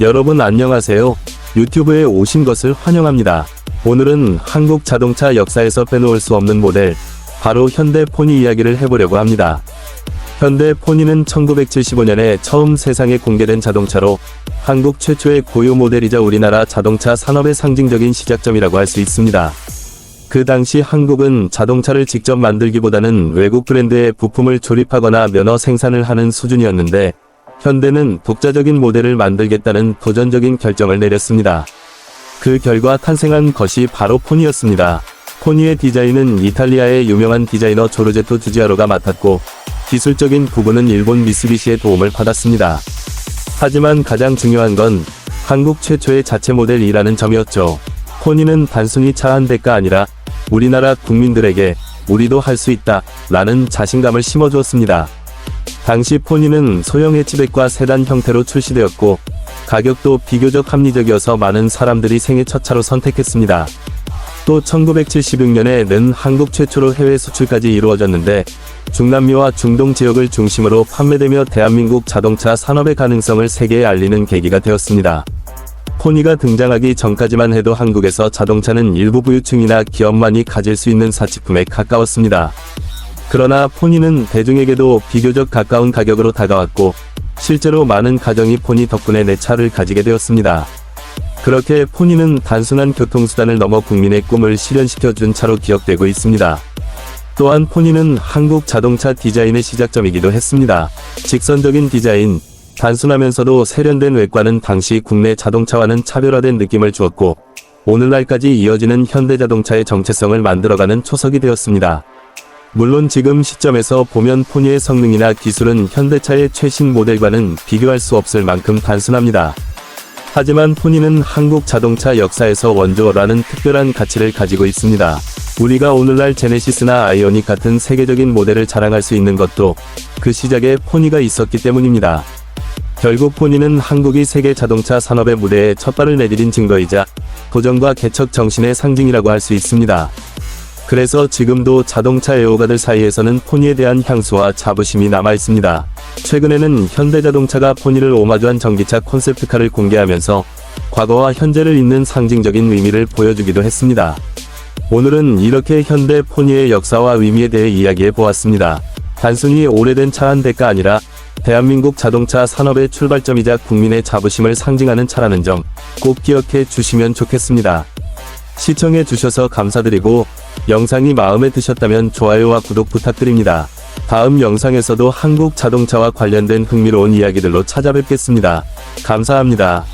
여러분 안녕하세요. 유튜브에 오신 것을 환영합니다. 오늘은 한국 자동차 역사에서 빼놓을 수 없는 모델, 바로 현대 포니 이야기를 해보려고 합니다. 현대 포니는 1975년에 처음 세상에 공개된 자동차로 한국 최초의 고유 모델이자 우리나라 자동차 산업의 상징적인 시작점이라고 할 수 있습니다. 그 당시 한국은 자동차를 직접 만들기보다는 외국 브랜드의 부품을 조립하거나 면허 생산을 하는 수준이었는데 현대는 독자적인 모델을 만들겠다는 도전적인 결정을 내렸습니다. 그 결과 탄생한 것이 바로 포니였습니다. 포니의 디자인은 이탈리아의 유명한 디자이너 조르제토 주지아로가 맡았고 기술적인 부분은 일본 미쓰비시의 도움을 받았습니다. 하지만 가장 중요한 건 한국 최초의 자체 모델이라는 점이었죠. 포니는 단순히 차 한 대가 아니라 우리나라 국민들에게 우리도 할 수 있다 라는 자신감을 심어주었습니다. 당시 포니는 소형 해치백과 세단 형태로 출시되었고 가격도 비교적 합리적이어서 많은 사람들이 생애 첫 차로 선택했습니다. 또 1976년에는 한국 최초로 해외 수출까지 이루어졌는데 중남미와 중동 지역을 중심으로 판매되며 대한민국 자동차 산업의 가능성을 세계에 알리는 계기가 되었습니다. 포니가 등장하기 전까지만 해도 한국에서 자동차는 일부 부유층이나 기업만이 가질 수 있는 사치품에 가까웠습니다. 그러나 포니는 대중에게도 비교적 가까운 가격으로 다가왔고 실제로 많은 가정이 포니 덕분에 내 차를 가지게 되었습니다. 그렇게 포니는 단순한 교통수단을 넘어 국민의 꿈을 실현시켜준 차로 기억되고 있습니다. 또한 포니는 한국 자동차 디자인의 시작점이기도 했습니다. 직선적인 디자인, 단순하면서도 세련된 외관은 당시 국내 자동차와는 차별화된 느낌을 주었고 오늘날까지 이어지는 현대자동차의 정체성을 만들어가는 초석이 되었습니다. 물론 지금 시점에서 보면 포니의 성능이나 기술은 현대차의 최신 모델과는 비교할 수 없을 만큼 단순합니다. 하지만 포니는 한국 자동차 역사에서 원조라는 특별한 가치를 가지고 있습니다. 우리가 오늘날 제네시스나 아이오닉 같은 세계적인 모델을 자랑할 수 있는 것도 그 시작에 포니가 있었기 때문입니다. 결국 포니는 한국이 세계 자동차 산업의 무대에 첫 발을 내디딘 증거이자 도전과 개척 정신의 상징이라고 할 수 있습니다. 그래서 지금도 자동차 애호가들 사이에서는 포니에 대한 향수와 자부심이 남아 있습니다. 최근에는 현대자동차가 포니를 오마주한 전기차 콘셉트카를 공개하면서 과거와 현재를 잇는 상징적인 의미를 보여주기도 했습니다. 오늘은 이렇게 현대 포니의 역사와 의미에 대해 이야기해 보았습니다. 단순히 오래된 차 한 대가 아니라 대한민국 자동차 산업의 출발점이자 국민의 자부심을 상징하는 차라는 점 꼭 기억해 주시면 좋겠습니다. 시청해 주셔서 감사드리고 영상이 마음에 드셨다면 좋아요와 구독 부탁드립니다. 다음 영상에서도 한국 자동차와 관련된 흥미로운 이야기들로 찾아뵙겠습니다. 감사합니다.